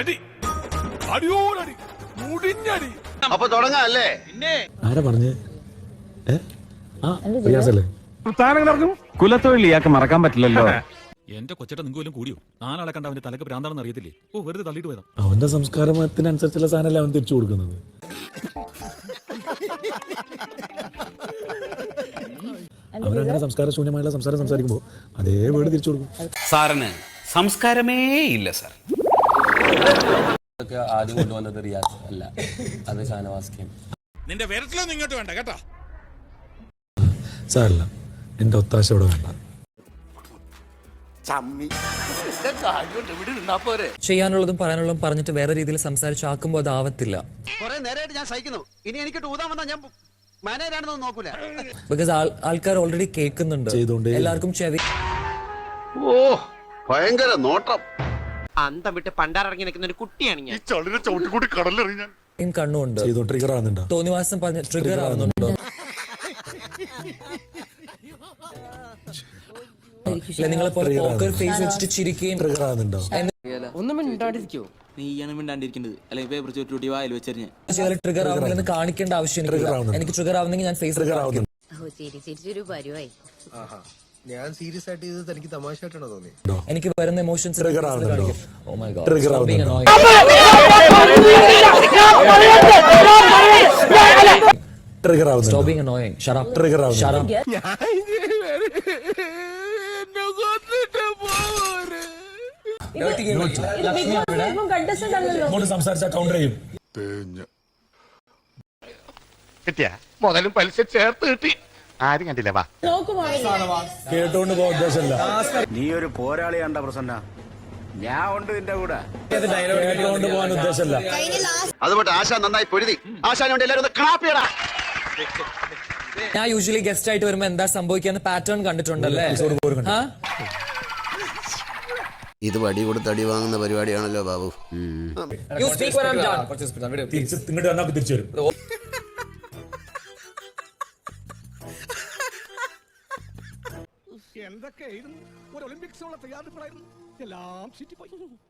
അടി. അടിയോടടി. മുടിഞ്ഞടി. അപ്പൊ തുടങ്ങാം അല്ലേ ആരാ പറഞ്ഞേ? ഇയാൾക്ക് മറക്കാൻ പറ്റില്ലല്ലോ. എന്റെ കൊച്ചേട്ട നിങ്ങൾക്ക് കൂടിയോ? നാലാളെ കണ്ട അവന്റെ തലക്ക് ഭ്രാന്താണെന്ന് അറിയത്തില്ലേ? ഓ വെറുതെ തള്ളിയിട്ട് പോയതാ. അവന്റെ സംസ്കാരത്തിനനുസരിച്ചുള്ള സാധനമല്ല അവൻ തിരിച്ചു കൊടുക്കുന്നത്. അവരങ്ങനെ സംസ്കാര ശൂന്യമായുള്ള സംസാരം സംസാരിക്കുമ്പോൾ അതേ വേർഡ് തിരിച്ചു കൊടുക്കും. സാറിന് സംസ്കാരമേ ഇല്ല സാർ. ആദ്യം കൊണ്ടുവന്നത് റിയാസ് അല്ല. അത് ഷാനവാസ് നിന്റെ വിരട്ടിലൊന്നും ഇങ്ങോട്ട് വേണ്ട കേട്ടോ. സാരല്ല എന്റെ ഒത്താശ ഇവിടെ വേണ്ട. ചെയ്യാനുള്ളതും പറയാനുള്ളതും പറഞ്ഞിട്ട് വേറെ രീതിയിൽ സംസാരിച്ചാക്കുമ്പോൾ അതാവത്തില്ല അത് ആവത്തില്ല. ഞാൻ സഹിക്കുന്നു. ഇനി എനിക്ക് ഞാൻ നോക്കൂല. ബിക്കോസ് ആൾക്കാർ ഓൾറെഡി കേൾക്കുന്നുണ്ട്. എല്ലാവർക്കും ചെവി ഓ ഭയങ്കര നോട്ടം. അന്തം വിട്ട് പണ്ടാറിറങ്ങി നിൽക്കുന്ന ഒരു കുട്ടിയാണ് ഞാൻ. കണ്ണുണ്ട്. ചെയ്തോ ട്രിഗർ ആവുന്നുണ്ടോ? തോന്നിവാസം പറഞ്ഞ ട്രിഗർ ആവുന്നുണ്ടോ? ഇല്ല നിങ്ങളെ പോലെ പോക്കർ ഫേസ് വെച്ചിട്ട് ചിരിക്കുകയും ട്രിഗർ ആവുന്നുണ്ടോ? ഒന്നും മിണ്ടാണ്ടിരിക്കോ. നീയാണ് മിണ്ടാണ്ടിരിക്കുന്നത്. അല്ലെങ്കിൽ പേപ്പർ ചുറ്റുകൂട്ടി വായിൽ വെച്ചെറിഞ്ഞ്. ട്രിഗർ ആവുന്നില്ലെന്ന് കാണിക്കേണ്ട ആവശ്യം. എനിക്ക് ട്രിഗർ ആവുന്നെങ്കിൽ ഞാൻ ഫേസ് ട്രിഗർ ആവുന്നുണ്ടോ. ഞാൻ സീരിയസ് ആയിട്ട് ഇത് തനിക്ക് തമാശയായിട്ടാണോ തോന്നി എനിക്ക് വരുന്ന ഇമോഷൻസ് കിട്ടിയ ആവുന്നുണ്ടോ? ഓ മൈ ഗോഡ് Trigger ആവുന്നുണ്ടോ? ട്രിഗർ ആവുന്നുണ്ടോ stopping annoying shut up Trigger shut ആവുന്നുണ്ടോ? up ഇങ്ങോട്ട് സംസാരിച്ച കൗണ്ടർ ചെയ്യും കിട്ടിയാ മുതലും പലിശ ചേർത്ത് കിട്ടി ആരും കണ്ടില്ല വാ. കേട്ടോണ്ട് പോകാൻ ഉദ്ദേശമല്ല. നീ ഒരു പോരാളിയാണ്ട പ്രസന്ന. ഞാൻ ഉണ്ട് നിന്റെ കൂടെ. കേട്ടോണ്ട് പോകാൻ ഉദ്ദേശമില്ല. അതുകൊണ്ട് ആശ നന്നായി പൊരുതി. ആശാനെ കൊണ്ട് എല്ലാവരും ഒന്ന് ക്ലാപ്പിയടാ ഞാൻ യൂഷ്വലി ഗസ്റ്റ് ആയിട്ട് വരുമ്പോ എന്താ സംഭവിക്കാന്ന് പാറ്റേൺ കണ്ടിട്ടുണ്ടല്ലേ? ഇത് വടി കൊടുത്ത് അടി വാങ്ങുന്ന പരിപാടിയാണല്ലോ ബാബു. തിരിച്ചു speak എന്തൊക്കെയായിരുന്നു? ഒരു ഒളിമ്പിക്സിനുള്ള തയ്യാറെടുപ്പായിരുന്നു എല്ലാം ചുറ്റിപ്പോയി.